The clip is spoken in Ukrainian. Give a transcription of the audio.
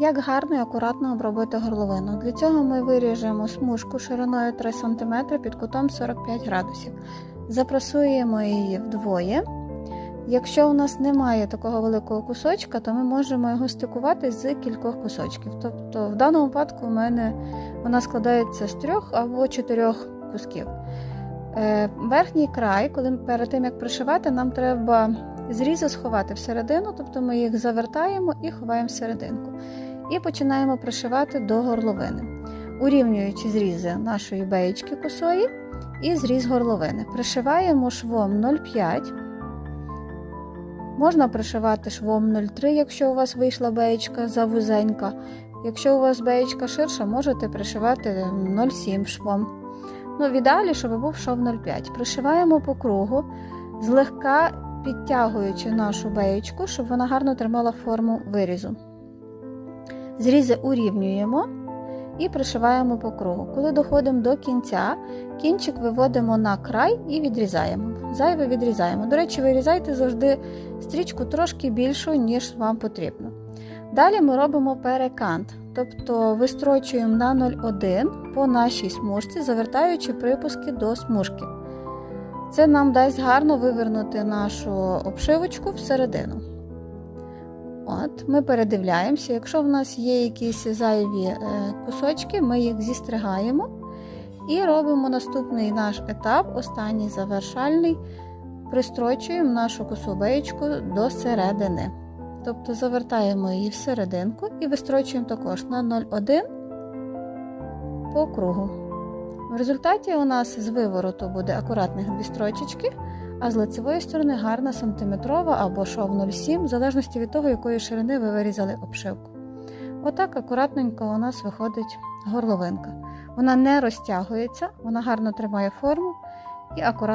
Як гарно і акуратно обробити горловину. Для цього ми виріжемо смужку шириною 3 см під кутом 45 градусів. Запрасуємо її вдвоє. Якщо у нас немає такого великого кусочка, то ми можемо його стикувати з кількох кусочків. Тобто, в даному випадку у мене вона складається з трьох або чотирьох кусків. Е, Верхній край, коли перед тим як пришивати, нам треба зрізи сховати всередину, тобто ми їх завертаємо і ховаємо всерединку. І починаємо пришивати до горловини, урівнюючи зрізи нашої беєчки косої і зріз горловини. Пришиваємо швом 0,5. Можна пришивати швом 0,3, якщо у вас вийшла беєчка завузенька. Якщо у вас беєчка ширша, можете пришивати 0,7 швом. Ну, в ідеалі, щоб був шов 0,5. Пришиваємо по кругу, злегка підтягуючи нашу беєчку, щоб вона гарно тримала форму вирізу. Зрізи урівнюємо і пришиваємо по кругу. Коли доходимо до кінця, кінчик виводимо на край і відрізаємо. Зайве відрізаємо. До речі, вирізайте завжди стрічку трошки більшу, ніж вам потрібно. Далі ми робимо перекант, тобто вистрочуємо на 0,1 по нашій смужці, завертаючи припуски до смужки. Це нам дасть гарно вивернути нашу обшивочку всередину. От, Ми передивляємося. Якщо в нас є якісь зайві е, кусочки, ми їх зістригаємо і робимо наступний наш етап, останній завершальний, пристрочуємо нашу кособеєчку до середини. Тобто завертаємо її всерединку і вистрочуємо також на 0,1 по кругу. В результаті у нас з вивороту буде акуратних дві строчечки, а з лицевої сторони гарна сантиметрова або шов 0,7, в залежності від того, якої ширини ви вирізали обшивку. Отак акуратненько у нас виходить горловинка. Вона не розтягується, вона гарно тримає форму і акуратно.